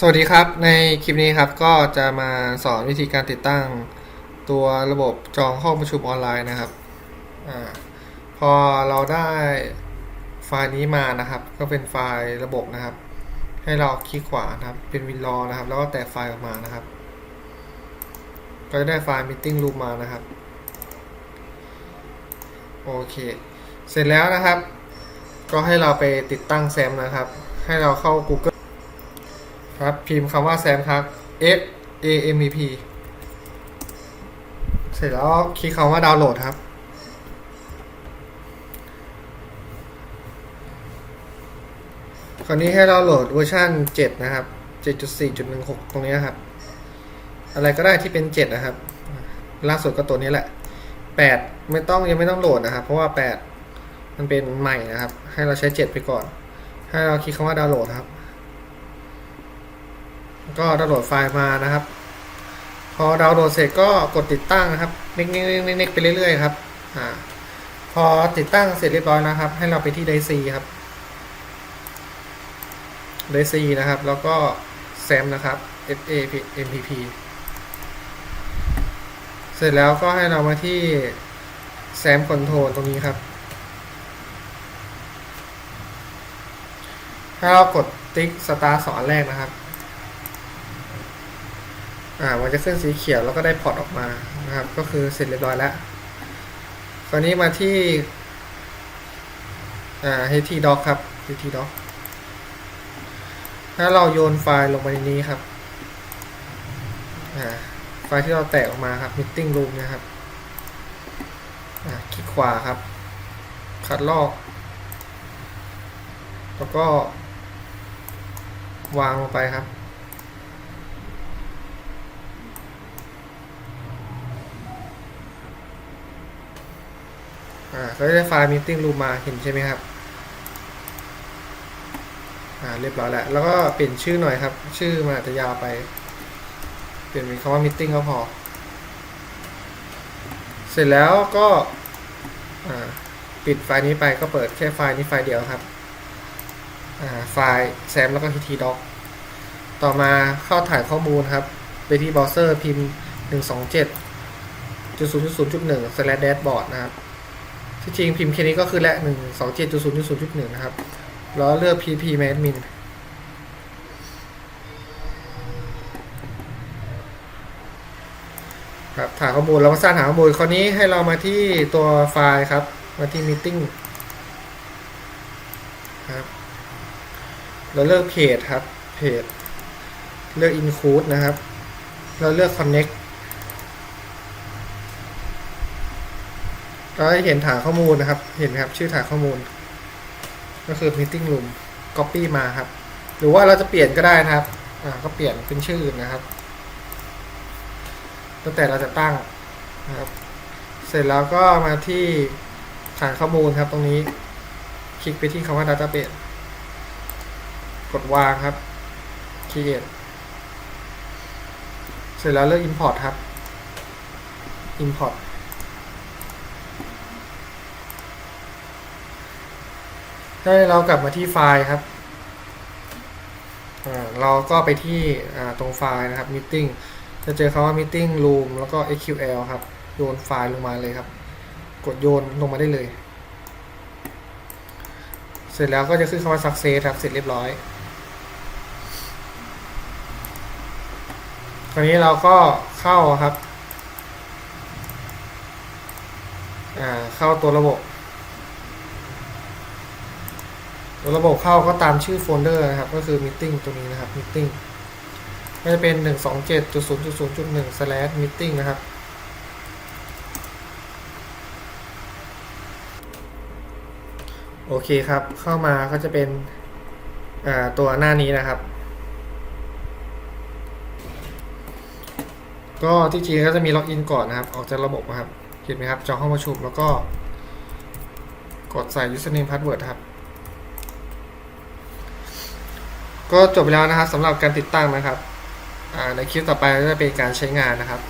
สวัสดีครับ ในคลิปนี้ครับก็จะมาสอนวิธีการติดตั้งตัวระบบจองห้องประชุมออนไลน์นะครับอพอเราได้ไฟล์นี้มานะครับ ก็เป็นไฟล์ระบบนะครับ ให้เราคลิกขวานะครับ เป็นวินรอนะครับ แล้วก็แตกไฟล์ออกมานะครับ ก็จะได้ไฟล์ meeting room มานะครับโอเค เสร็จแล้วนะครับ ก็ให้เราไปติดตั้งแซมนะครับ ให้เราเข้า Google ครับ พิมพ์คำว่าแซมครับ F A M E P เสร็จแล้วคลิกคำว่าดาวน์โหลดครับ คราวนี้ให้เราโหลดเวอร์ชัน7 นะครับ 7.4.16 ตรงนี้ครับ อะไรก็ได้ที่เป็น 7 นะครับ ล่าสุดก็ตัวนี้แหละ 8 ไม่ต้องยังไม่ต้องโหลดนะครับ เพราะว่า 8 มันเป็นใหม่นะครับ ให้เราใช้ 7 ไปก่อน ให้เราคลิกคำว่าดาวน์โหลดครับ ก็ดาวน์โหลดไฟล์มานะครับ พอดาวน์โหลดเสร็จก็กดติดตั้งนะครับเน็กๆๆๆไปเรื่อยๆครับอ่าพอติดตั้งเสร็จเรียบร้อยนะครับ ให้เราไปที่ไดซีครับไดซีนะครับ แล้วก็แซมนะครับ F A M P P เสร็จแล้วก็ให้เรามาที่แซมคอนโทรลตรงนี้ครับให้เรากดติ๊กสตาร์สอนแรกนะครับ อ่ามันจะขึ้นสีเขียวแล้วก็ได้พอร์ตออกมานะครับ ก็คือเสร็จเรียบร้อยแล้ว คราวนี้มาที่อ่า htdoc ครับ htdoc ถ้าเราโยนไฟล์ลงไปในนี้ครับอ่าไฟล์ที่เราแตกออกมาครับ meeting room นะครับอ่าคลิกขวาครับ คัดลอก แล้วก็ วางลงไปครับ อ่าก็ได้ไฟล์ meeting room มาเห็นใช่ไหมครับ อ่าเรียบร้อยแล้ว แล้วก็เปลี่ยนชื่อหน่อยครับ ชื่อมันอาจจะยาวไป เปลี่ยนเป็นคำว่า meeting ก็พอ เสร็จแล้วก็ อ่าปิดไฟล์นี้ไปก็เปิดแค่ไฟล์นี้ไฟล์เดียวครับ อ่าไฟล์ sam แล้วก็ htdoc ต่อมาเข้าถ่ายข้อมูลครับ ไปที่เบราว์เซอร์พิมพ์ 127.0.0.1 slash dashboard นะครับ ที่จริงพิมพ์แค่นี้ก็คือและหนึ่งสองเจ็ดจุดศูนย์จุดศูนย์จุดหนึ่งนะครับ แล้วเลือก pp m a d m i n ครับถายข้อมูลแล้วก็สร้างฐานข้อมูลคราวนี้ให้เรามาที่ตัวไฟล์ครับ มาที่ meeting ครับเราเลือกเพจครับเพจเลือก include นะครับ เราเลือก connect ก็เห็นฐานข้อมูลนะครับ เห็นครับชื่อฐานข้อมูล ก็คือ meeting room copy มาครับ หรือว่าเราจะเปลี่ยนก็ได้นะครับ อ่า ก็เปลี่ยนเป็นชื่ออื่นนะครับ ตั้งแต่เราจะตั้งนะครับ เสร็จแล้วก็มาที่ฐานข้อมูลครับตรงนี้ คลิกไปที่คำว่า database กดวางครับ create เสร็จแล้วเลือก import ครับ import ให้เรากลับมาที่ไฟล์ครับ เราก็ไปที่ตรงไฟล์นะครับ meeting จะเจอคำว่า meeting room แล้วก็ SQL ครับ โยนไฟล์ลงมาเลยครับ กดโยนลงมาได้เลย เสร็จแล้วก็จะขึ้นคำว่า success ครับ เสร็จเรียบร้อยคราวนี้เราก็เข้าครับ เข้าตัวระบบ ตัว ระบบเข้าก็ตามชื่อโฟลเดอร์นะครับ ก็คือ meeting ตัวนี้นะครับ meeting ก็จะเป็น 127.0.0.1 slash meeting นะครับ โอเคครับ เข้ามาก็จะเป็นตัวหน้านี้นะครับ ก็ที่จริงก็จะมีล็อกอินก่อนนะครับ ออกจากระบบนะครับ เห็นไหมครับ จองห้องประชุมแล้วก็ กดใส่ username password ครับ ก็จบไปแล้วนะครับสำหรับการติดตั้งนะครับในคลิปต่อไปก็จะเป็นการใช้งานนะครับ